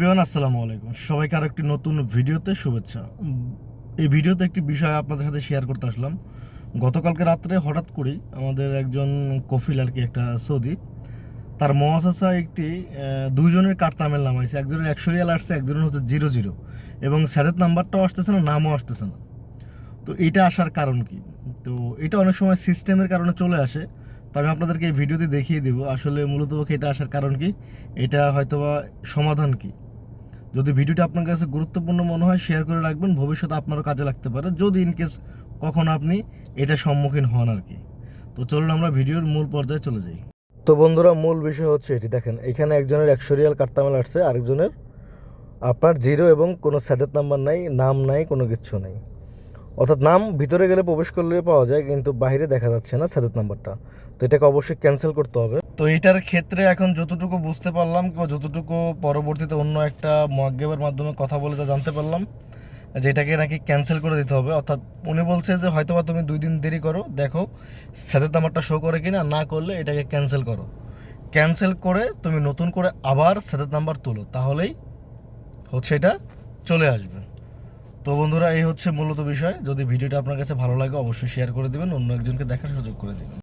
Everyone, আসসালামু আলাইকুম। সবাইকে আর একটি নতুন ভিডিওতে শুভেচ্ছা। এই ভিডিওতে একটি বিষয় আপনাদের সাথে শেয়ার করতে আসলাম। গতকালকে রাত্রে হঠাৎ করেই আমাদের একজন কফিল আর কি, একটা সৌদি, তার মহাশাসা একটি দুজনের দুইজনের কার্ড তামিল নাম আছে একজনের একশো রিয়াল আসছে, একজনের হচ্ছে জিরো জিরো এবং স্যারের নাম্বারটাও আসতেছে না, নামও আসতেছে না। তো এটা আসার কারণ কি? তো এটা অনেক সময় সিস্টেমের কারণে চলে আসে। তো আমি আপনাদেরকে এই ভিডিওতে দেখিয়ে দেবো, আসলে মূলত এটা আসার কারণ কি? এটা হয়তোবা সমাধান কি? যদি ভিডিওটা আপনার কাছে গুরুত্বপূর্ণ মনে হয় শেয়ার করে রাখবেন। ভবিষ্যতে আপনারও কাজে লাগতে পারে, যদি ইনকেস কখনো আপনি এটা সম্মুখীন হন আর কি। তো চলুন আমরা ভিডিওর মূল পর্যায়ে চলে যাই। তো বন্ধুরা, মূল বিষয় হচ্ছে এটি। দেখেন, এখানে একজনের একশো রিয়াল কাটতামেল আসছে, আরেকজনের আপনার জিরো এবং কোনো স্যাদেত নাম্বার নাই, নাম নাই, কোনো কিছু নাই। অর্থাৎ নাম ভিতরে গেলে প্রবেশ করলে পাওয়া যায়, কিন্তু বাইরে দেখা যাচ্ছে না স্যাদেত নাম্বারটা। তো এটাকে অবশ্যই ক্যান্সেল করতে হবে। তো এটার ক্ষেত্রে এখন যতটুকু বুঝতে পারলাম কিংবা যতটুকু পরবর্তীতে অন্য একটা মহাজ্ঞেবের মাধ্যমে কথা বলে যা জানতে পারলাম যে এটাকে নাকি ক্যান্সেল করে দিতে হবে। অর্থাৎ উনি বলছে যে, হয়তোবা তুমি দুই দিন দেরি করো, দেখো স্যাদের নাম্বারটা শো করে কিনা, না করলে এটাকে ক্যান্সেল করো। ক্যান্সেল করে তুমি নতুন করে আবার স্যাদের নাম্বার তোলো, তাহলেই হচ্ছে এটা চলে আসবে। তো বন্ধুরা, এই হচ্ছে মূলত বিষয়। যদি ভিডিওটা আপনার কাছে ভালো লাগে, অবশ্যই শেয়ার করে দিবেন, অন্য একজনকে দেখার সুযোগ করে দিবেন।